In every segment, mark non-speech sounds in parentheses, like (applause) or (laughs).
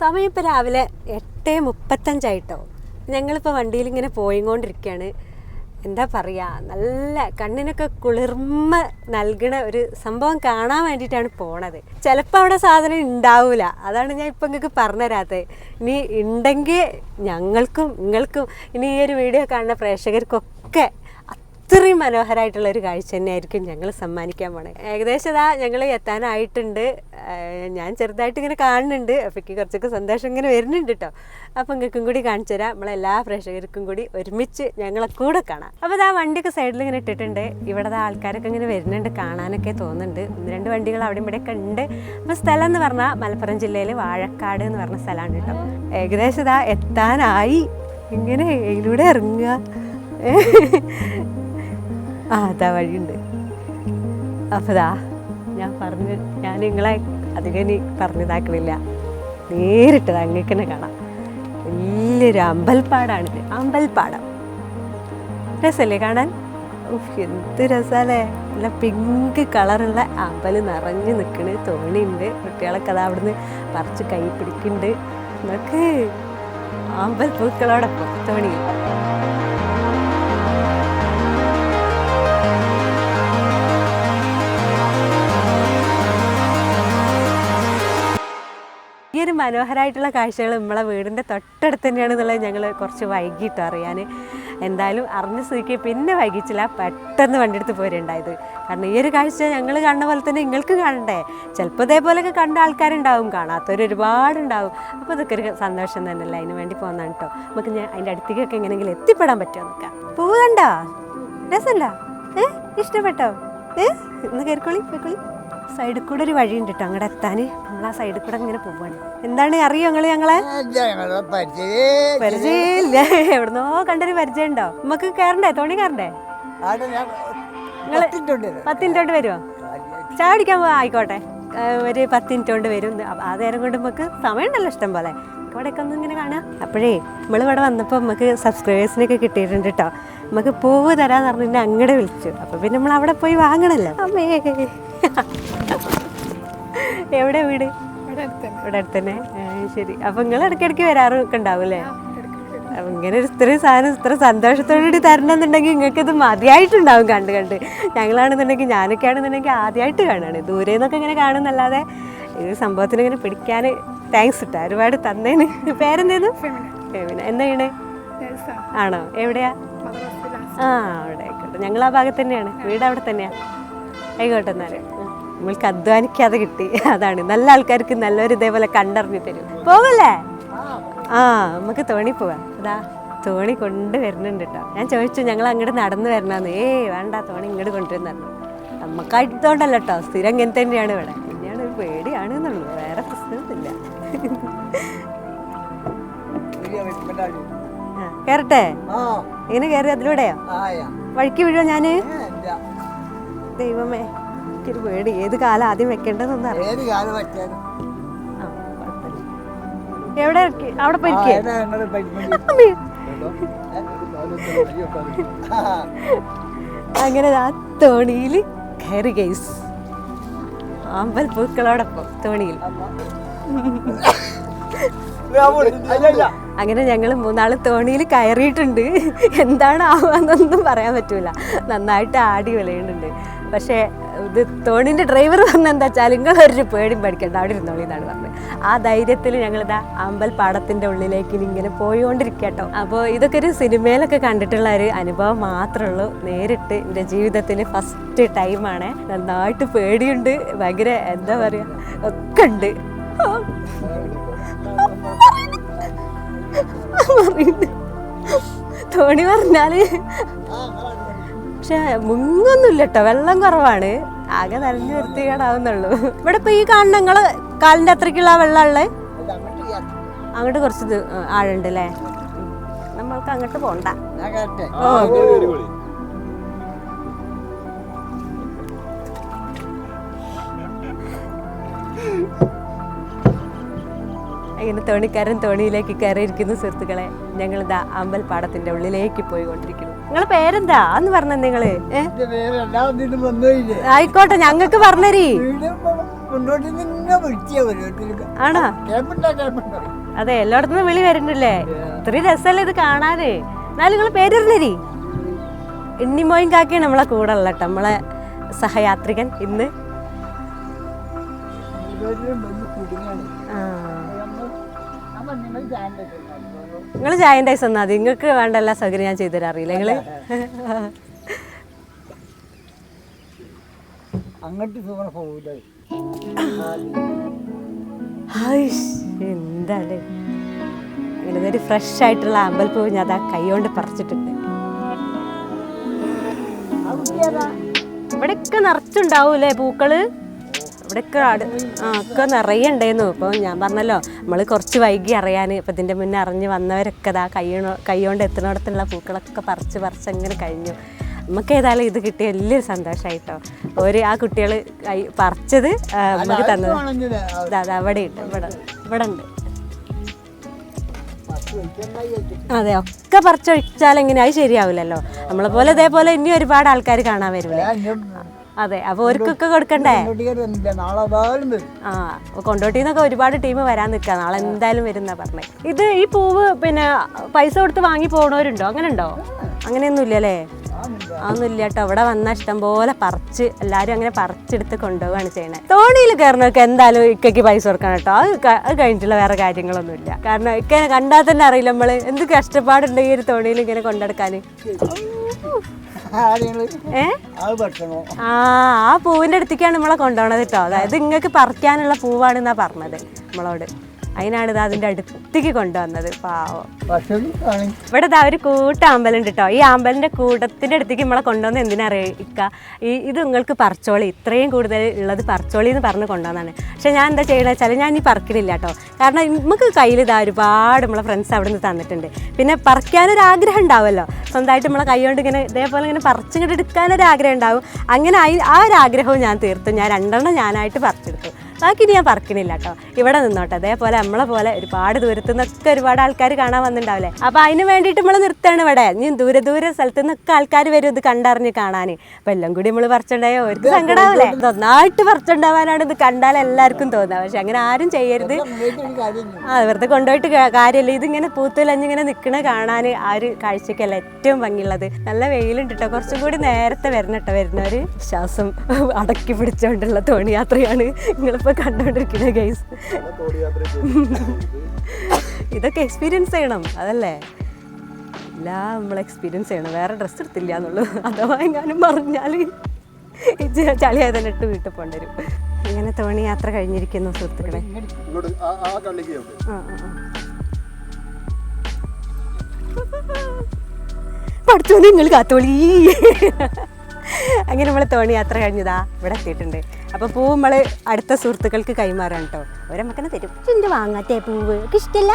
സമയം ഇപ്പോൾ രാവിലെ എട്ട് മുപ്പത്തഞ്ചായിട്ടോ. ഞങ്ങളിപ്പോൾ വണ്ടിയിൽ ഇങ്ങനെ പോയിക്കൊണ്ടിരിക്കുകയാണ് എന്താ പറയുക നല്ല കണ്ണിനൊക്കെ കുളിർമ നൽകണ ഒരു സംഭവം കാണാൻ വേണ്ടിയിട്ടാണ് പോണത്. ചിലപ്പോൾ അവിടെ സാധനം ഉണ്ടാവില്ല അതാണ് ഞാൻ ഇപ്പം നിങ്ങൾക്ക് പറഞ്ഞുതരാത്തത് ഇനി ഉണ്ടെങ്കിൽ ഞങ്ങൾക്കും നിങ്ങൾക്കും ഇനി ഈ ഒരു വീഡിയോ കാണുന്ന പ്രേക്ഷകർക്കൊക്കെ അത്രയും മനോഹരമായിട്ടുള്ള ഒരു കാഴ്ച തന്നെയായിരിക്കും ഞങ്ങൾ സമ്മാനിക്കാൻ പോണേ. ഏകദേശം ഇതാ ഞങ്ങൾ എത്താനായിട്ടുണ്ട്. ഞാൻ ചെറുതായിട്ട് ഇങ്ങനെ കാണുന്നുണ്ട്. അപ്പോൾ എനിക്ക് കുറച്ചൊക്കെ സന്തോഷം ഇങ്ങനെ വരുന്നുണ്ട് കേട്ടോ അപ്പോൾ നിങ്ങൾക്കും കൂടി കാണിച്ചു തരാം. നമ്മളെല്ലാ പ്രേക്ഷകർക്കും കൂടി ഒരുമിച്ച് ഞങ്ങളെ കൂടെ കാണാം. അപ്പോൾ ഇതാ വണ്ടിയൊക്കെ സൈഡിൽ ഇങ്ങനെ ഇട്ടിട്ടുണ്ട്. ഇവിടെ ആൾക്കാരൊക്കെ ഇങ്ങനെ വരുന്നുണ്ട് കാണാനൊക്കെ തോന്നുന്നുണ്ട്. ഒന്ന് രണ്ട് വണ്ടികൾ അവിടെ ഇവിടെയൊക്കെ ഉണ്ട്. അപ്പോൾ സ്ഥലം എന്ന് പറഞ്ഞാൽ മലപ്പുറം ജില്ലയിൽ വാഴക്കാട് എന്ന് പറഞ്ഞ സ്ഥലമാണ് കേട്ടോ ഏകദേശം ഇതാ എത്താനായി. ഇങ്ങനെ ഇതിലൂടെ ഇറങ്ങുക. ആ അതാ വഴിയുണ്ട്. അപ്പോൾ ഞാൻ പറഞ്ഞു ഞാൻ നിങ്ങളെ അധികം ഇനി പറഞ്ഞതാക്കണില്ല. നേരിട്ടത് അങ്ങേക്ക് തന്നെ കാണാം. വലിയൊരു അമ്പൽപ്പാടാണിത് അമ്പൽപ്പാടം. രസമല്ലേ കാണാൻ? എന്ത് രസമല്ലേ നല്ല പിങ്ക് കളറുള്ള അമ്പൽ നിറഞ്ഞു നിൽക്കണ് തോണിയുണ്ട്. കുട്ടികളൊക്കെ അത് അവിടുന്ന് പറിച്ച് കൈ പിടിക്കുന്നുണ്ട്. നമുക്ക് അമ്പൽ പൂക്കളോടൊപ്പം തോണിയിൽ മനോഹരമായിട്ടുള്ള കാഴ്ചകൾ നമ്മളെ വീടിന്റെ തൊട്ടടുത്ത് തന്നെയാണ് എന്നുള്ളത് ഞങ്ങൾ കുറച്ച് വൈകിട്ട് അറിയാൻ. എന്തായാലും അറിഞ്ഞ സ്ഥിതിക്ക് പിന്നെ വൈകിച്ചില്ല പെട്ടെന്ന് വണ്ടിയെടുത്ത് പോരുണ്ടായത് കാരണം ഈ ഒരു കാഴ്ച ഞങ്ങൾ കാണുന്ന പോലെ തന്നെ നിങ്ങൾക്ക് കാണണ്ടേ? ചിലപ്പോൾ ഇതേപോലെയൊക്കെ കണ്ട ആൾക്കാരുണ്ടാവും. കാണാത്തവർ ഒരുപാടുണ്ടാവും. അപ്പോൾ അതൊക്കെ ഒരു സന്തോഷം തന്നെയല്ലേ? അതിന് വേണ്ടി പോകുന്നതാണ് കേട്ടോ. നമുക്ക് ഞാൻ അതിന്റെ അടുത്തേക്കൊക്കെ എങ്ങനെയെങ്കിലും എത്തിപ്പെടാൻ പറ്റുമോ നോക്കാം. പോകണ്ടോ രസമല്ല? ഏ? ഇഷ്ടപ്പെട്ടോ? ഏ? ഇന്ന് കയറിക്കോളി കയറിക്കോളി സൈഡിൽ കൂടെ ഒരു വഴിയുണ്ട് കേട്ടോ അങ്ങോട്ട് എത്താൻ നമ്മൾ ആ സൈഡിൽ കൂടെ ഇങ്ങനെ പോവാണ്. എന്താണ് അറിയോ ഞങ്ങൾ? ഞങ്ങളെ ഞങ്ങളെ പരിചയേ? പരിചയമില്ല. (laughs) എവിടുന്നോ കണ്ടൊരു പരിചയം ഉണ്ടോ? നമുക്ക് കയറണ്ടേ തോണി കയറണ്ടേ പത്തിട്ടുണ്ട് പത്ത് മിനിറ്റ് കൊണ്ട് വരുമോ ചായ കുടിക്കാൻ പോവാ ആയിക്കോട്ടെ. ഒരു പത്ത് മിനിറ്റ് കൊണ്ട് വരും. ആ നേരം കൊണ്ട് നമുക്ക് സമയമുണ്ടല്ലോ ഇഷ്ടം പോലെ. ഇവിടെയൊക്കെ ഒന്ന് ഇങ്ങനെ കാണാം. അപ്പോഴേ നമ്മൾ ഇവിടെ വന്നപ്പോൾ നമുക്ക് സബ്സ്ക്രൈബേഴ്സിനൊക്കെ കിട്ടിയിട്ടുണ്ട് കേട്ടോ നമുക്ക് പൂവ് തരാന്ന് പറഞ്ഞിട്ട് അങ്ങടെ വിളിച്ചു. അപ്പൊ പിന്നെ നമ്മൾ അവിടെ പോയി വാങ്ങണല്ലോ. അമ്മേ. എവിടെ വീട്? ഇവിടെ അടുത്തന്നെ. ശരി. അപ്പൊ നിങ്ങൾ ഇടയ്ക്കിടയ്ക്ക് വരാറൊക്കെ ഉണ്ടാവും അല്ലേ? അപ്പൊ ഇങ്ങനെ ഒരു ഇത്രയും സാധനം ഇത്ര സന്തോഷത്തോടുകൂടി തരണമെന്നുണ്ടെങ്കിൽ നിങ്ങൾക്ക് ഇത് മതിയായിട്ടുണ്ടാവും കണ്ട് കണ്ട്. ഞങ്ങളാണെന്നുണ്ടെങ്കിൽ ഞാനൊക്കെ ആണെന്നുണ്ടെങ്കിൽ ആദ്യമായിട്ട് കാണുകയാണ്. ദൂരെ നിന്നൊക്കെ ഇങ്ങനെ കാണുന്നല്ലാതെ ഈ സംഭവത്തിന് ഇങ്ങനെ പിടിക്കാൻ താങ്ക്സ് ഇട്ടാ. ഒരുപാട് തന്നേന്. പേരെന്തേന്ന് ഫെമിന. എന്താ ചെയ്യണേ ആണോ? എവിടെയാ? ആ അവിടെ ആയിക്കോട്ടെ. ഞങ്ങൾ ആ ഭാഗത്ത് തന്നെയാണ് വീട് അവിടെ തന്നെയാ. ആയിക്കോട്ടെ എന്നാൽ. ഉം. നമ്മൾക്ക് അധ്വാനിക്കാതെ കിട്ടി. അതാണ്. നല്ല ആൾക്കാർക്ക് നല്ലൊരു ഇതേപോലെ കണ്ടറിഞ്ഞു തരും. പോകല്ലേ ആ നമുക്ക് തോണി പോവാം. അതാ തോണി കൊണ്ട് വരുന്നുണ്ട് കേട്ടോ ഞാൻ ചോദിച്ചു ഞങ്ങൾ അങ്ങോട്ട് നടന്നു വരണമെന്ന് ഏയ് വേണ്ട. തോണി ഇങ്ങോട്ട് കൊണ്ടുവരുന്നു നമുക്കായിട്ടോണ്ടല്ല കേട്ടോ സ്ഥിരം ഇങ്ങനെ തന്നെയാണ് ഇവിടെ. തന്നെയാണ് ഒരു പേടിയാണ് എന്നുള്ളൂ. വേറെ പ്രശ്നമൊന്നുമില്ല. കേറട്ടെ? ഇങ്ങനെ കയറി അതിലൂടെയോ? വഴിക്ക് വീഴോ ഞാൻ? ദൈവമേ എനിക്കൊരു പേടി. ഏത് കാലം ആദ്യം വെക്കേണ്ടതെന്ന് അറിയാം? ഏത് കാലം വെച്ചാലും. എവിടെ? അവിടെ അങ്ങനെ ആ തോണിയിൽ കയറി ഗൈസ് ആമ്പൽ പൂക്കളോടൊപ്പം തോണിയിൽ. അങ്ങനെ ഞങ്ങൾ മൂന്നാൾ തോണിയിൽ കയറിയിട്ടുണ്ട്. എന്താണ് ആവാന്നൊന്നും പറയാൻ പറ്റൂല. നന്നായിട്ട് ആടി വിളയുന്നുണ്ട് പക്ഷേ ഇത് തോണിന്റെ ഡ്രൈവർ പറഞ്ഞ എന്താ വെച്ചാൽ നിങ്ങളൊരു പേടിയും പഠിക്കേണ്ട അവിടെ ഇരുന്നോളി എന്നാണ് പറഞ്ഞത്. ആ ധൈര്യത്തിൽ ഞങ്ങളിതാ അമ്പൽ പാടത്തിന്റെ ഉള്ളിലേക്ക് ഇങ്ങനെ പോയിക്കൊണ്ടിരിക്കുക കേട്ടോ അപ്പോൾ ഇതൊക്കെ ഒരു സിനിമയിലൊക്കെ കണ്ടിട്ടുള്ള ഒരു അനുഭവം മാത്രമേ ഉള്ളൂ. നേരിട്ട് എന്റെ ജീവിതത്തിൽ ഫസ്റ്റ് ടൈമാണ്. നന്നായിട്ട് പേടിയുണ്ട്. ഭയങ്കര എന്താ പറയുക ഒക്കെ ഉണ്ട്. തോണി പറഞ്ഞാൽ പക്ഷെ മുങ്ങൊന്നുമില്ല കേട്ടോ വെള്ളം കുറവാണ്. ആകെ നനഞ്ഞു വൃത്തികേടാവുന്നുള്ളൂ. ഇവിടെ ഇപ്പൊ ഈ കാണുന്ന കാലിന്റെ അത്രക്കുള്ള വെള്ളം ഉള്ളത് അങ്ങോട്ട് കുറച്ച് ആഴുണ്ട് അല്ലേ. നമ്മൾക്ക് അങ്ങോട്ട് പോണ്ട. ഇങ്ങനെ തോണിക്കാരൻ തോണിയിലേക്ക് കയറിയിരിക്കുന്നു സുഹൃത്തുക്കളെ. ഞങ്ങളിതാ ഇതാ അമ്പൽ പാടത്തിന്റെ ഉള്ളിലേക്ക് പോയിക്കൊണ്ടിരിക്കുന്നു. നിങ്ങളെ പേരെന്താ? എന്ന് പറഞ്ഞ നിങ്ങൾ. ആയിക്കോട്ടെ ഞങ്ങക്ക് പറഞ്ഞരീ. ആണോ? അതെ എല്ലായിടത്തുനിന്ന് വിളി വരുന്നില്ലേ ഇത്രയും രസമല്ലേ ഇത് കാണാന്. എന്നാലും നിങ്ങൾ പേര് പറഞ്ഞേരി. കാക്കിയാണ് നമ്മളെ കൂടെ ഉള്ള നമ്മളെ സഹയാത്രികൻ ഇന്ന്. ആ. നിങ്ങൾ നിങ്ങൾ ഐസ് തന്നാൽ മതി. നിങ്ങൾക്ക് വേണ്ട എല്ലാ സൗകര്യം ഞാൻ ചെയ്തുതരാം അറിയില്ല നിങ്ങൾ അങ്ങോട്ട് പോകില്ല എന്താണ്? ഒരു ഫ്രഷ് ആയിട്ടുള്ള അമ്പൽപ്പൂവ് ഞാൻ അത് അതാ കൈകൊണ്ട് പറിച്ചിട്ടുണ്ട്. ഇവിടെയൊക്കെ നിറച്ചുണ്ടാവൂലേ പൂക്കൾ? ഇവിടെയൊക്കെ ആട് ആ ഒക്കെ നിറയെ ഉണ്ടായിരുന്നു ഇപ്പോൾ ഞാൻ പറഞ്ഞല്ലോ നമ്മൾ കുറച്ച് വൈകി അറിയാൻ ഇപ്പം ഇതിന്റെ മുന്നേ അറിഞ്ഞ് വന്നവരൊക്കെ ഇതാ കൈ കൈകൊണ്ട് എത്തുന്നിടത്തുള്ള പൂക്കളൊക്കെ പറിച്ച് പറിച്ച് അങ്ങനെ കഴിഞ്ഞു. നമുക്ക് ഏതായാലും ഇത് കിട്ടിയ വലിയൊരു സന്തോഷമായിട്ടോ ഒരു ആ കുട്ടികൾ കൈ പറിച്ചത് നമുക്ക് തന്നത്. അതെ അതാ അവിടെ ഉണ്ട് ഇവിടെ ഇവിടെ ഉണ്ട്. അതെ ഒക്കെ പറിച്ചൊഴിച്ചാൽ എങ്ങനെ? അത് ശരിയാവില്ലല്ലോ. നമ്മളെ പോലെ ഇതേപോലെ ഇനി ഒരുപാട് ആൾക്കാർ കാണാൻ വരില്ലേ അതെ അപ്പൊ ഒരുക്കൊക്കെ കൊടുക്കണ്ടേ? ആ കൊണ്ടോട്ടിന്നൊക്കെ ഒരുപാട് ടീം വരാൻ നിൽക്കുക നാളെ എന്തായാലും വരുന്ന പറഞ്ഞേ. ഇത് ഈ പൂവ് പിന്നെ പൈസ കൊടുത്ത് വാങ്ങി പോണവരുണ്ടോ? അങ്ങനെ ഉണ്ടോ അങ്ങനെയൊന്നും ഇല്ലല്ലേ അതൊന്നുമില്ല കേട്ടോ ഇവിടെ വന്ന ഇഷ്ടം പോലെ പറിച്ച് എല്ലാവരും അങ്ങനെ പറിച്ചെടുത്ത് കൊണ്ടുപോവുകയാണ് ചെയ്യണേ തോണിയിൽ കയറുന്നവർക്ക് എന്തായാലും ഇക്കയ്ക്ക് പൈസ കൊടുക്കണം കേട്ടോ. അത് കഴിഞ്ഞിട്ടുള്ള വേറെ കാര്യങ്ങളൊന്നും ഇല്ല കാരണം ഇക്കനെ കണ്ടാൽ തന്നെ അറിയില്ല നമ്മൾ. എന്ത് കഷ്ടപ്പാടുണ്ട് ഈ ഒരു തോണിയിൽ ഇങ്ങനെ കൊണ്ടെടുക്കാൻ ആ ആ പൂവിന്റെ അടുത്തേക്കാണ് നമ്മളെ കൊണ്ടുപോണത് കേട്ടോ. അതായത് നിങ്ങൾക്ക് പറിക്കാനുള്ള പൂവാണെന്നാ പറഞ്ഞത് നമ്മളോട്. അതിനാണ് ഇത് അതിന്റെ അടുത്തേക്ക് കൊണ്ടുവന്നത്. പാവം. ഇവിടെ ഇതാ ഒരു കൂട്ട അമ്പലുണ്ട് കേട്ടോ ഈ അമ്പലിന്റെ കൂട്ടത്തിന്റെ അടുത്തേക്ക് നമ്മളെ കൊണ്ടുവന്ന് എന്തിനറിയിക്ക ഈ ഇത് നിങ്ങൾക്ക് പറച്ചോളി. ഇത്രയും കൂടുതൽ ഉള്ളത് പറച്ചോളി എന്ന് പറഞ്ഞ് കൊണ്ടുവന്നാണ് പക്ഷെ ഞാൻ എന്താ ചെയ്യണമെന്ന് വെച്ചാൽ ഞാൻ ഇനി പറിക്കണില്ല കേട്ടോ കാരണം നമുക്ക് കയ്യിൽ ഇതാ ഒരുപാട് നമ്മളെ ഫ്രണ്ട്സ് അവിടെ നിന്ന് തന്നിട്ടുണ്ട്. പിന്നെ പറിക്കാനൊരു ആഗ്രഹം ഉണ്ടാവുമല്ലോ സ്വന്തമായിട്ട് നമ്മളെ കൈ കൊണ്ട് ഇങ്ങനെ ഇതേപോലെ ഇങ്ങനെ പറിച്ചിങ്ങോട്ട് എടുക്കാനൊരു ആഗ്രഹം ഉണ്ടാവും. അങ്ങനെ ആ ഒരു ആഗ്രഹവും ഞാൻ തീർത്തു. ഞാൻ രണ്ടെണ്ണം ഞാനായിട്ട് പറിച്ചെടുത്തു. ബാക്കി ഞാൻ പറക്കണില്ല കേട്ടോ. ഇവിടെ നിന്നോട്ടെ. അതേപോലെ നമ്മളെ പോലെ ഒരുപാട് ദൂരത്തു നിന്നൊക്കെ ഒരുപാട് ആൾക്കാർ കാണാൻ വന്നിട്ടുണ്ടാവില്ലേ അപ്പോൾ അതിന് വേണ്ടിയിട്ട് നമ്മൾ നിർത്തുകയാണ് ഇവിടെ. ഇനി ദൂരെ ദൂരെ സ്ഥലത്തു നിന്നൊക്കെ ആൾക്കാർ വരും ഇത് കണ്ടറിഞ്ഞ് കാണാൻ അപ്പോൾ എല്ലാം കൂടി നമ്മൾ പറിച്ചുണ്ടായോ ഒരു സങ്കടാവില്ലേ? നന്നായിട്ട് പറിച്ചുണ്ടാവാനാണ് ഇത് കണ്ടാൽ എല്ലാവർക്കും തോന്നുക പക്ഷെ അങ്ങനെ ആരും ചെയ്യരുത്. ആ വെറുതെ കൊണ്ടുപോയിട്ട് കാര്യമില്ല ഇതിങ്ങനെ പൂത്തുലഞ്ഞിങ്ങനെ നിൽക്കണ കാണാൻ ആ ഒരു കാഴ്ചക്കല്ല ഏറ്റവും ഭംഗിയുള്ളത്. നല്ല വെയിലുണ്ട് കേട്ടോ കുറച്ചും കൂടി നേരത്തെ വരണം കേട്ടോ വരുന്നവർ ശ്വാസം അടക്കി പിടിച്ചുകൊണ്ടുള്ള തോണി യാത്രയാണ് നിങ്ങളിപ്പോൾ കണ്ടുകൊണ്ടിരിക്കുന്നത് ഗൈസ് ഇതൊക്കെ എക്സ്പീരിയൻസ് ചെയ്യണം അതല്ലേ? എല്ലാം നമ്മൾ എക്സ്പീരിയൻസ് ചെയ്യണം. വേറെ ഡ്രസ്സ് എടുത്തില്ല എന്നുള്ളൂ അഥവാ എങ്ങാനും പറഞ്ഞാൽ ഇത് ചളിയായി തന്നെ ഇട്ട് വീട്ടിൽ പോകേണ്ടി വരും. ഇങ്ങനെ തോണി യാത്ര കഴിഞ്ഞിരിക്കുന്നു സുഹൃത്തുക്കളെ. പഠിച്ചു നിങ്ങൾ കാത്തോളി. അങ്ങനെ നമ്മൾ തോണി യാത്ര കഴിഞ്ഞതാ ഇവിടെ എത്തിയിട്ടുണ്ട്. അപ്പോൾ പൂവ് നമ്മൾ അടുത്ത സുഹൃത്തുക്കൾക്ക് കൈമാറാം കേട്ടോ ഒരമ്മക്കനെ തരും. എന്ത് വാങ്ങാത്തേ പൂവ്? ഇഷ്ടമില്ല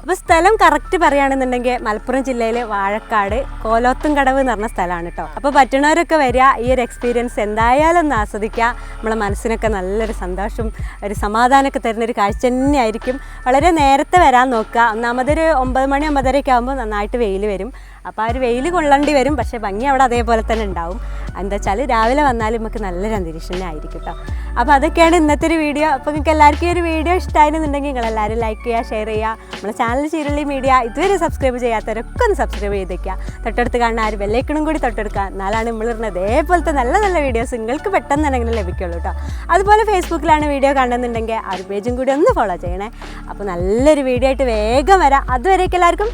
അപ്പോൾ സ്ഥലം കറക്റ്റ് പറയുകയാണെന്നുണ്ടെങ്കിൽ മലപ്പുറം ജില്ലയിലെ വാഴക്കാട് കോലോത്തും കടവ് എന്ന് പറഞ്ഞ സ്ഥലമാണ് കേട്ടോ അപ്പോൾ പറ്റുന്നവരൊക്കെ വരിക ഈ ഒരു എക്സ്പീരിയൻസ് എന്തായാലും ഒന്ന് ആസ്വദിക്കുക. നമ്മളെ മനസ്സിനൊക്കെ നല്ലൊരു സന്തോഷം ഒരു സമാധാനമൊക്കെ തരുന്ന ഒരു കാഴ്ച തന്നെയായിരിക്കും. വളരെ നേരത്തെ വരാൻ നോക്കുക. ഒന്നാമതൊരു ഒമ്പത് മണി ഒമ്പതരയൊക്കെ ആകുമ്പോൾ നന്നായിട്ട് വെയിൽ വരും. അപ്പോൾ ആ ഒരു വെയിൽ കൊള്ളേണ്ടി വരും. പക്ഷേ ഭംഗി അവിടെ അതേപോലെ തന്നെ ഉണ്ടാവും. എന്താ വെച്ചാൽ രാവിലെ വന്നാലും നമുക്ക് നല്ലൊരു അന്തരീക്ഷം തന്നെ ആയിരിക്കും കേട്ടോ അപ്പോൾ അതൊക്കെയാണ് ഇന്നത്തെ ഒരു വീഡിയോ. അപ്പോൾ നിങ്ങൾക്ക് എല്ലാവർക്കും ഈ ഒരു വീഡിയോ ഇഷ്ടമായിരുന്നുണ്ടെങ്കിൽ നിങ്ങൾ എല്ലാവരും ലൈക്ക് ചെയ്യുക ഷെയർ ചെയ്യുക. നമ്മുടെ ചാനൽ ചീരള്ളി മീഡിയ ഇതുവരെ സബ്സ്ക്രൈബ് ചെയ്യാത്തവരൊക്കെ ഒന്ന് സബ്സ്ക്രൈബ് ചെയ്തേക്കുക. തൊട്ടടുത്ത് കാണുന്ന ആ ഒരു ബെല്ലൈക്കണും കൂടി തൊട്ടെടുക്കുക. എന്നാലാണ് നമ്മൾ ഇടുന്ന ഇതേപോലത്തെ നല്ല നല്ല വീഡിയോസ് നിങ്ങൾക്ക് പെട്ടെന്ന് തന്നെ അങ്ങനെ ലഭിക്കുള്ളൂ കേട്ടോ അതുപോലെ ഫേസ്ബുക്കിലാണ് വീഡിയോ കാണുന്നുണ്ടെങ്കിൽ ആ ഒരു പേജും കൂടി ഒന്ന് ഫോളോ ചെയ്യണേ. അപ്പോൾ നല്ലൊരു വീഡിയോ ആയിട്ട് വേഗം വരാം. അതുവരേക്കും എല്ലാവർക്കും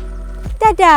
ടാറ്റാ!